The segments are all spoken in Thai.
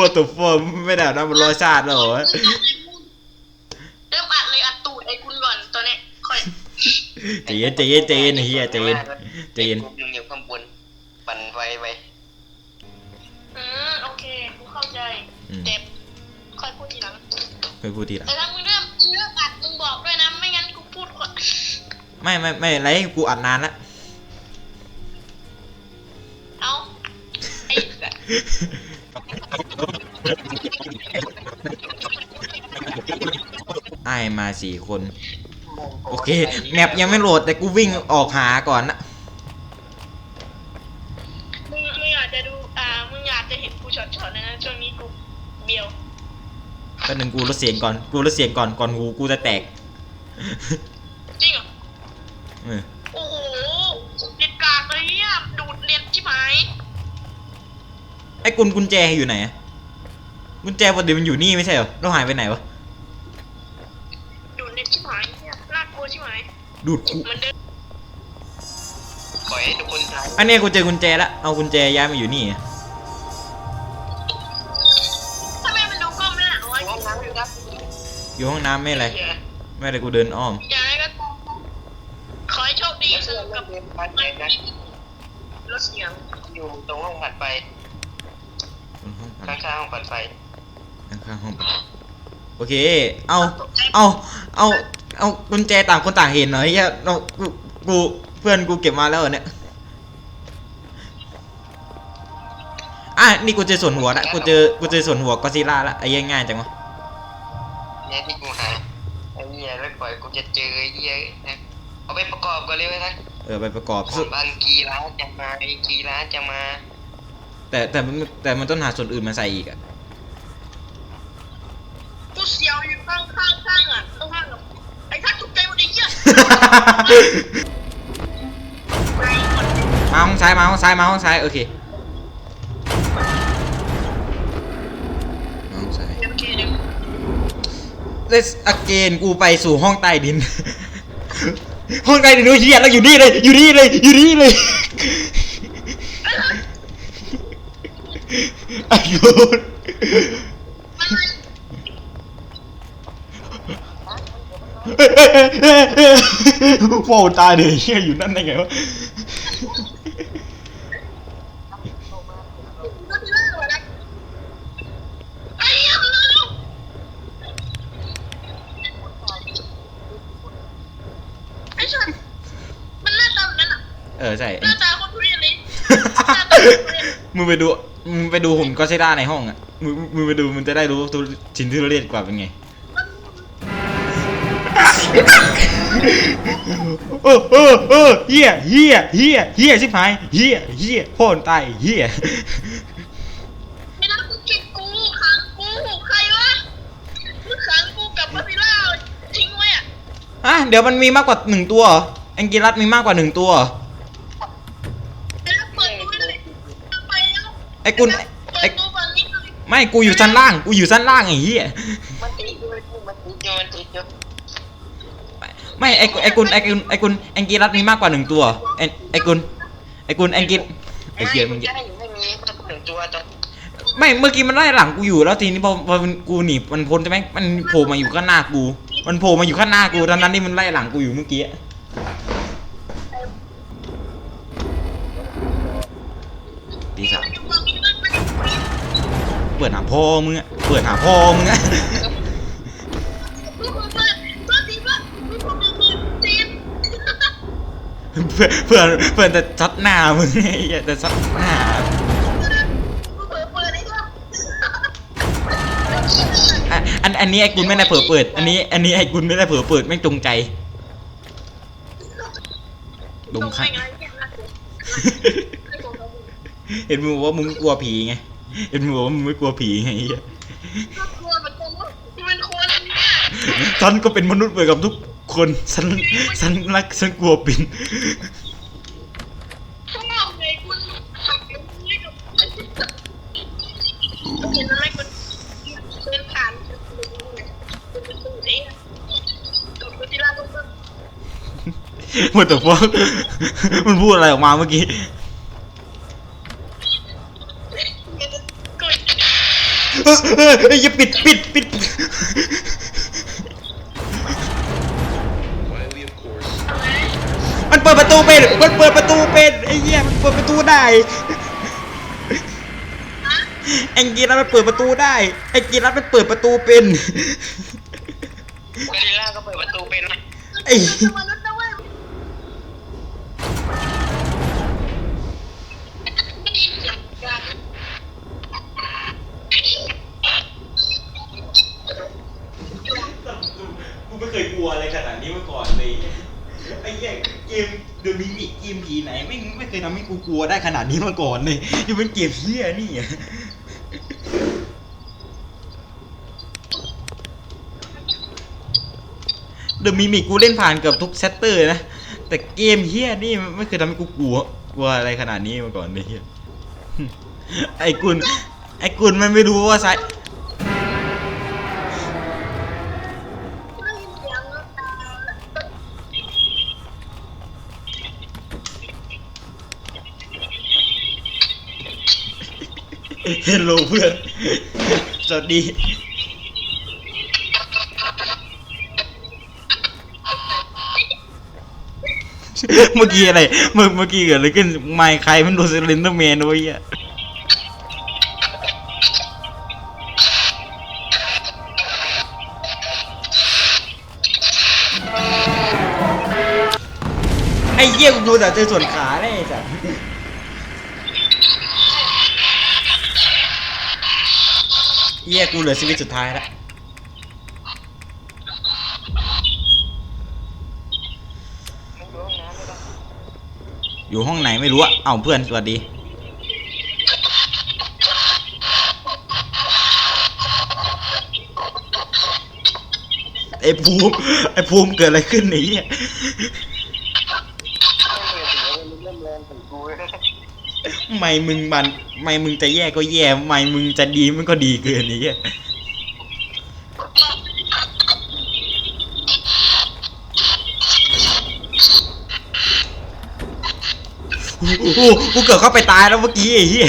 ว่าตัวฟอร์ไม่ได้เอาน้ำมันรอชาติแล้วเหรอวะเริ่มอัดเลยอัดตูดไอ้คุณก่อนตอนเนี้ยค่อยใจเย็นใจเย็นใจเย็นไอ้เฮียใจเย็นใจเย็นกลุ่มหนึ่งอยู่ข้างบนปั่นไฟไว้อืมโอเคกูเข้าใจอืมเจ็บค่อยพูดทีหลังไม่พูดทีหลังแต่ถ้ามึงเริ่มมึงเริ่มอัดมึงบอกด้วยนะไม่งั้นกูพูดก่อนไม่ไม่ไม่อะไรกูอัดนานละเอาไอ้ ไอายมาสี่คน โอเค แมปยังไม่โหลดแต่กูวิ่งออกหาก่อนนะ มึงมึงอยากจะดูอ่ามึงอยากจะเห็นกูช็อตๆนะช่วงนี้กูเบียวแป๊บนึงกูลดเสียงก่อน กูลดเสียงก่อน ก่อนกูกูจะแตกจริงเหรอเออโอ้โหเด็ดกากเลยเนี่ยดูดเน็ตชิบหายไอ้กุญกุญแจอยู่ไหนอะ กุญแจปกติมันอยู่นี่ไม่ใช่เหรอเราหายไปไหนวะ ดูดเน็ตชิบหายเนี่ยน่ากลัวชิบหายดูดกูเหมือนเดิมปล่อยให้ทุกคนทายอันเนี้ยกูเจอกุญแจละ เอากุญแจย้ายมาอยู่นี่อะทำไมมันดูกล้องไม่หนาวะห้องน้ำอยู่ครับอยู่ห้องน้ำไม่อะไรไม่อะไรกูเดินอ้อม อย่างไรก็ตามขอให้โชคดีแล้วสเพื่อนนุกก็กับเดินผ่านไปนะรถเสียงอยู่ตรงห้องผัดไฟบนห้องอัดข้างๆห้องผัดไฟ ข้างๆห้องโอเค เอาเอาเอาเอากุญแจต่างคนต่างเห็นหน่อยเฮียเรากูกูเพื่อนกูเก็บมาแล้วเหรอเนี่ยอะนี่กูเจอส่วนหัวละกูเจอกูเจอส่วนหัวก็ซิล่าละไอ้เหี้ยง่ายจังวะเนี่ยที่กูหาไอ้เหี้ยแล้วปล่อยกูจะเจอไอ้เหี้ยนะเอาไปประกอบกันเลยไว้นะเออไปประกอบส่สุวนบางกีร้านจะมาไอ้กีร้านจะมา แต่แต่มันแต่มันต้องหาส่วนอื่นมาใส่อีกอะ กูเสียวอยู่ข้างข้างข้างอะข้างข้างกับไอ้ท่านถูกใจหมดไอ้เหี้ยไปห มดมาห้องซ้ายมาห้องซ้ายมาห้องซ้ายโอเคมาห้องซ้ายโอเคเดี๋ยว Let's again กูไปสู่ห้องใต้ดิน ห้องใต้ดินโอ้ยเฮียแล้วอยู่นี่เลย อยู่นี่เลย อยู่นี่เลยอายุ โฟตายเลยเฮียอยู่นั่นได้ไงวะเออใช่หน้าตาคนทุเรียนเลยมึงไปดูมึงไปดูหุ่นก็ใช้ได้ในห้องอะมึงมึงไปดูมึงจะได้รู้ตัวชิ้นที่เรียกกว่าเป็นไง โอ้โอ้โอ้เฮียเฮียเฮียเฮียชิบหายเฮียเฮียพ่นตายเฮียไม่น่ากูกินกูขังกูใครวะมึงขังกูกับพัซิล่าทิ้งไว้อะอะเดี๋ยวมันมีมากกว่าหนึ่งตัวเหรอแองกิรัสมีมากกว่าหนึ่งตัวเหรอแล้วเปิดดูเลยไปแล้วไอ้กุลเปิไอ้ดดูฝั่งนี้หน่อยไม่กูอยู่ชั้นล่าง กูอยู่ชั้นล่างไอ้เหี้ยมันติดอยู่มันติดอยู่มันติดอยู่ ไม่ไอ้กุไอ้กุลไอ้กุลไอ้กุลแองกิรัสมีมากกว่าหนึ่งตัวไอ้ไอ้กุลไอ้กุลแองกิไอ้เหี้ยมึงจะให้ไม่มีมันหนึ่งตัวตอนไม่เมื่อกี้มันไล่หลังกูอยู่แล้วทีนี้พอพอมันกูหนีมันพ้นใช่ไหมมันโผล่มาอยู่ข้างหน้ากู มันโผล่มาอยู่ข้างหน้ากูทั้งนั้นที่มันไล่หลังกูอยู่เมื่อกี้ตีสามอยู่ฝั่งนี้มันมันอยู่ฝั่งนี้เปิดหาพ่อมึงอะเปิดหาพ่อมึงอะ มึงเปิดเปิดเปิดทีว่ามึงเปิดเปิดเปิดจีน เพื่อนเพื่อนเพื่อนจะซัดหน้ามึงไอ้เหี้ยจะซัดหน้ามึงเปิดเปิดไอ้ว่าอะอันอันนี้ไอ้กุลไม่ได้เผลอเปิด อันนี้ อันนี้ไอ้กุลไม่ได้เผลอเปิดไม่งจงใจดงข้างไงเนี่ยน่ากลัวน่ากลัวน่ากลัวเห็นมึงบอกว่ามึงกลัวผีไงเห็นมึงบอกว่ามึงไม่กลัวผีไงไอ้เหี้ยน่ากลัวเหมือนกันว่ามึงเป็นคนเนี่ยฉันก็เป็นมนุษย์เหมือนกับทุก คนฉันฉันรักฉันกลัวปินชอบไงคุณขับรถนี่กับเห็นอะไรคุณเดินผ่านคุณเป็นสูตรเองกับคุณที่ร้านต้องมันแต่ว่ามันพูดอะไรออกมาเมื่อกี้เออเออเอออย่าปิดปิดปิด Quietly, of course. มัน เปิดประตูเป็นมันเปิดประตูเป็นไอ้เหี้ยมันเปิดประตูได้ไอ้กีรัตมันเปิดประตูได้ไอ้กีรัตมันเปิดประตูเป็นกอริลล่าก็เปิดประตูเป็นนะไอ้มนุษย์นะเว้ยกูไม่เคยกลัวอะไรขนาดนี้มาก่อนเลยไอ้เหี้ย เกมเดอะมิมิเกมผีไหนไม่ไม่เคยทำให้กูกลัวได้ขนาดนี้มาก่อนเลยยังเป็นเกมเหี้ยนี่อะเดอะมิมิกูเล่นผ่านเกือบทุกเซตเตอร์นะ แต่เกมเฮี้ยนี่ไม่เคยทำให้กูกลัวกลัวอะไรขนาดนี้มาก่อนเลยไอ้กุลไอ้กุลมันไม่รู้ว่าไซได้ยิ ฮลโลเพื่อน สวัสดี เมื่อกี้อะไร เมื่อเมื่อกี้เกิดอะไรขึ้น ไมค์ใครมันโดนเซเลนเดอร์แมนด้วยอะไอ้เหี้ยกูดูแต่เจอส่วนขาได้ไอ้สัส เหี้ยกูเหลือชีวิตสุดท้ายล้วอยู่ห้องไหนไม่รู้อะเอ้าเพื่อนสวัสดี ไอ้ภูมิไอ้ภูมิเกิดอะไรขึ้นเนี่ย เริ่มแรงถึงกูเลย ไม่มึงมันไม่มึงจะแย่ก็แย่ไม่มึงจะดีมันก็ดีเกินไอ้เนี่ยโอ้โหกูเกิดเข้าไปตายแล้วเมื่อกี้ไอ้เหี้ย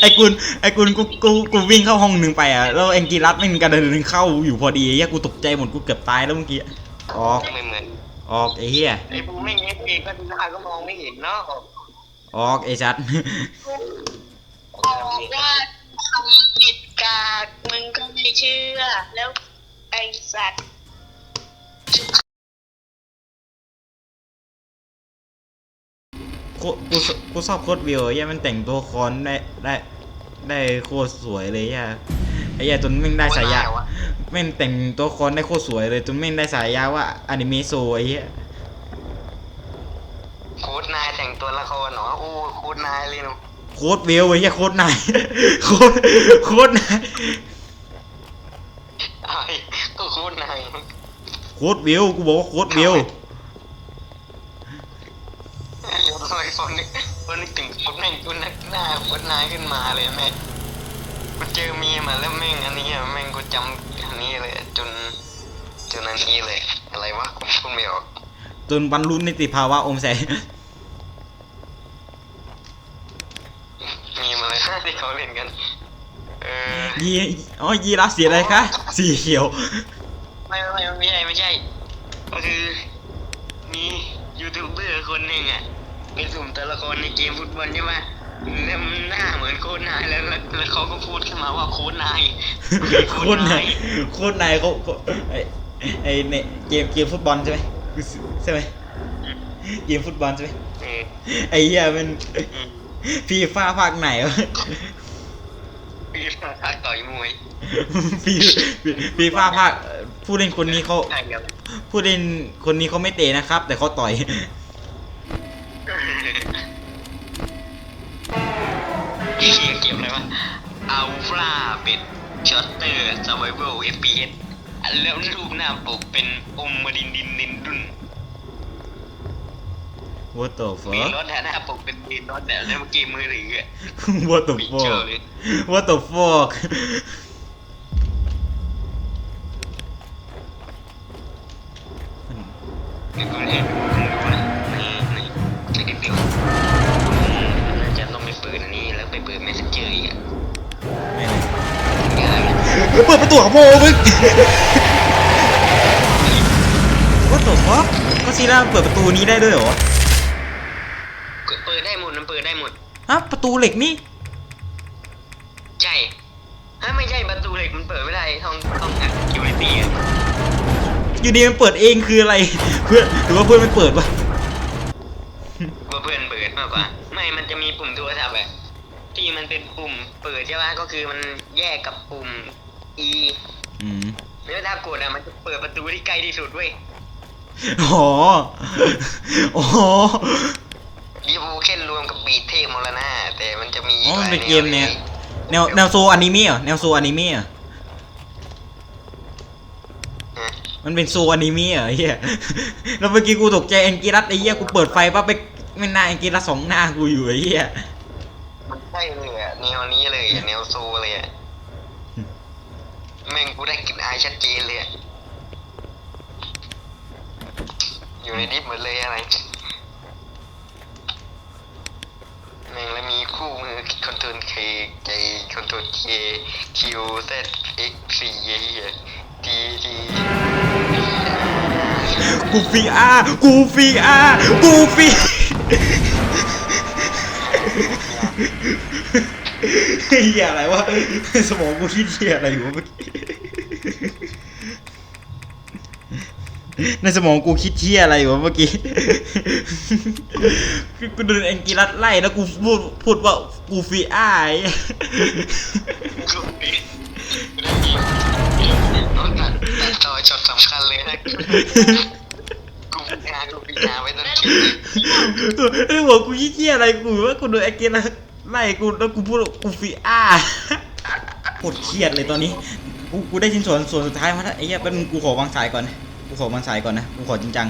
ไอ้กุลไอ้กุลกูกูกูวิ่งเข้าห้องหนึ่งไปอะแล้วแองกีรัสไม่มีการเดินเข้าอยู่พอดีไอ้เหี้ยกูตกใจหมดกูเกือบตายแล้วเมื่อกี้ออไม่เหมือน ออกไอ้เหี้ยไอ้ปูไม่เงี้ยเองก็ดูหน้าก็มองไม่เห็นเนาะออกไอ้ชัดบอกว่าทำผิดกากมึงก็ไม่เชื่อ แล้วไอ้สัตว์โคกูสกูชอบโคตรวิวไอ้เหี้ยมันแต่งตัวคอนได้ได้ ได้โคตรสวยเลยไอ้เหี้ยไอ้เหี้ยจนแม่งได้ฉายาแม่งแต่งตัวคอนได้โคตรสวยเลยจนแม่งได้ฉายาว่าอนิเมะโซไอ้เหี้ยโค้ดนายแต่งตัวละครเหรอโอ้โค้ดนายเลยเนาะโคตรวิวไอ้เหี้ยโคตรนายโคตรโคตรนายไอ้ก็โค้ดนายโคตรวิวกูบอกว่าโคตรวิวเดี๋ยวทำไมคนนึ ม่งกูนึกหน้าโค้ดนายขึ้นมาเลยแม่งกูเจอมีมาแล้วแม่งอันนี้อะแม่งกูจำอันนี้เลยจนจนอันนี้เลย อะไรวะผมพูดไม่ออกจนบรรลุนิติภาวะอมแสงมีมาเลยที่เขาเล่นกัน เออยีอ๋อยีราฟสีอะไรคะสีเขียว ไม่ไม่ไม่ไม่ใช่ไม่ใช่ก็คือมียูทูบเบอร์คนหนึ่งอะ ไปสุ่มตัวละครในเกมฟุตบอลใช่ไหมแล้วมันหน้าเหมือนโค้ดนายแล้วแล้วแล้วเขาก็พูดขึ้นมาว่าโค้ดนายโคตรนายโคตรนายเขาเขาไอ้ไอ้ในเกมเกมฟุตบอลใช่ไหมใช่ไหมเกมฟุตบอลใช่ไหมเออไอ้เหี้ยมันอืมฟีฟ่าภาคไหนวะพี่ทักต่อยมวยฟีฟีฟ่าภาคผู้เล่นคนนี้เขาใช่ครับผู้เล่นคนนี้เขาไม่เตะนะครับ แต่เขาต่อย วะอัลฟาเป็ดช็อตเตอร์ซ u r ไ i เ a l FPS แล้วรูปหน้าปกเป็นอมมาดินดินดินดุน What the มี fuck รถหน้าปกเป็นมีรถแบบแล้วเมื่อกี้มือถืออะ What the ปิดเจอ fuck เลย What the fuck นี่กูเห็นดูนะนี่ ไปเปิด messenger อีกอะง่ายมึเปิดประตูของโมมึง ว่าตกวะก็ซีล่าเปิดประตูนี้ได้ด้วยเหรอเปิดได้หมดมันเปิดได้หมดฮะประตูเหล็กนี่ใช่ฮะไม่ใช่ประตูเหล็กมันเปิดไม่ได้ทองห้องอัดคิวไอตีอยู่ดีมันเปิดเองคืออะไร เพื่อนหรือว่าเพื่อนมันเปิดวะว่าเพื่อนเปิดมากกว่า ไม่มันจะมีปุ่มโทรทับท์อะ ที่มันเป็นปุ่มเปิดใช่ไหมก็คือมันแยกกับปุ่ม E อืมแล้วถ้ากดอะมันจะเปิดประตูที่ใกล้ที่สุดเว้ยอ๋ออ๋อรีโวเคนรวมกับบีทเทพมรณะแต่มันจะมีอ๋อมันเป็นหลายเกมเนี่ยแนวแนวโซอนิเมะเหรอแนวโซอนิเมะเหรอฮะมันเป็นโซอนิเมะเหรอไอ้เฮียแล้วเมื่อกี้กูตกใจแองกิรัสไอ้เหี้ยกูเปิดไฟปั๊บไปไม่หน้าแองกิรัสสองหน้ากูอยู่ไอ้เหี้ยมันใช่เลยอะแนวนี้เลยอะแนวโซเลยอะแม่งกูได้กลิ่นอายชัดเจนเลยอะอยู่ในดิฟหมดเลยอะไรแม่งแล้วมีคู่มือคอนโทรลเคใจคอนโทรลเคคิวเซตเอ็กซีเฮียทีทีกูฟีอาร์กูฟีอาร์กูฟี เฮียอะไรวะสมองกูคิดเฮียอะไรอยู่วะเมื่อกี้ในสมองกูคิดเฮียอะไรอยู่วะเมื่อกี้ กูโดนแองกิรัสไล่แล้วกูพูดพูดว่ากูฟีอาร์ไอ้กูปีต้องตัดตัดต่อช็อตสำคัญเลยนะกูพิจารกูพิจาไว้ต้นคลิปเลยไอ้หัวกูขี้เกียอะไรกูว่ากูโดนแอคเกน ไม่กูแล้วกูพูดกูฟีอาปวดเครียดเลยตอนนี้ กูกูได้ชิ้นส่วนส่วนสุดท้ายมาแล้วไอ้เหี้ยเป็นกูขอวางสายก่อน กูขอวางสายก่อนนะ กูขอจริงจัง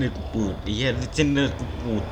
เส้นเลือดกูปูดไอ้เหี้ยเส้นเลือดกูปูด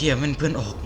เฮียมันเพื่อนออก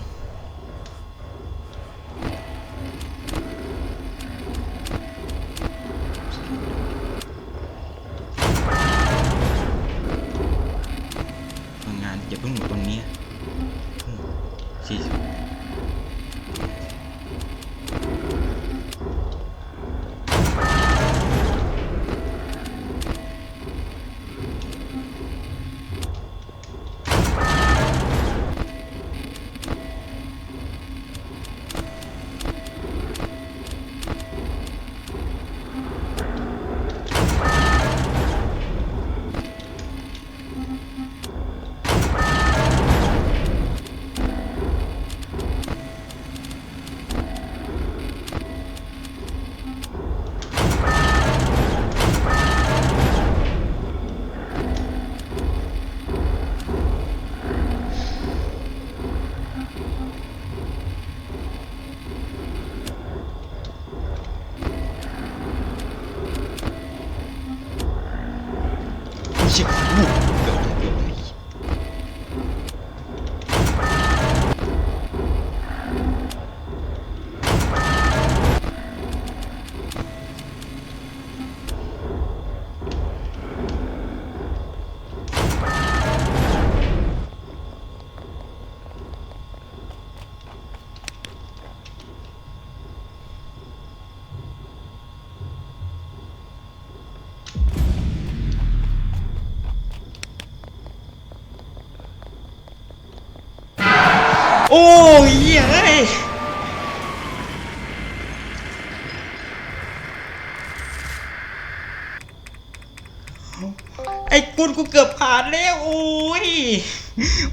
กูเกือบผ่านแล้วโอ้ย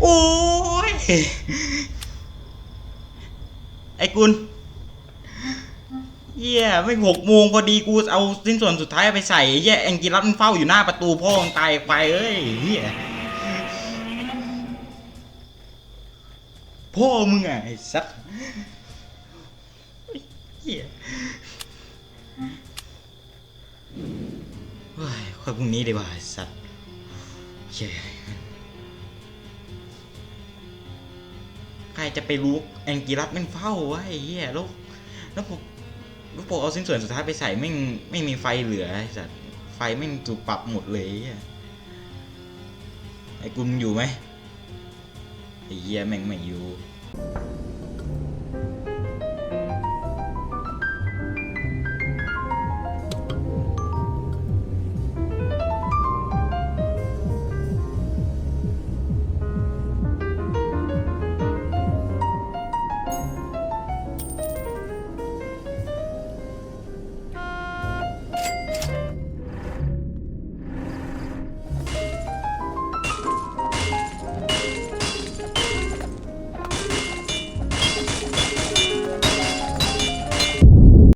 โอ้ยไอ้กุนเหี้ยไม่หกโมงพอดีกูเอาสิ้นส่วนสุดท้ายไปใส่เหี้ยแองกิลัสมันเฝ้าอยู่หน้าประตูพ่อมึงตายไปเอ้ยเหี้ยพ่อมึงไอ้สัสเหี้ยเฮ้ยค่อยพรุ่งนี้ดีกว่าไอ้สัส เคใครจะไปรู้แองกิรัสแม่งเฝ้าวะไอ้เหี้ยแล้วแล้วพวกแล้วพวกเอาสิ้นส่วนสุดท้ายไปใส่แม่งไม่มีไฟเหลือไอ้สัสไฟแม่งถูกปรับหมดเลยไอ้เหี้ยไอ้กุมอยู่ไหมไอ้เหี้ยแม่งไม่อยู่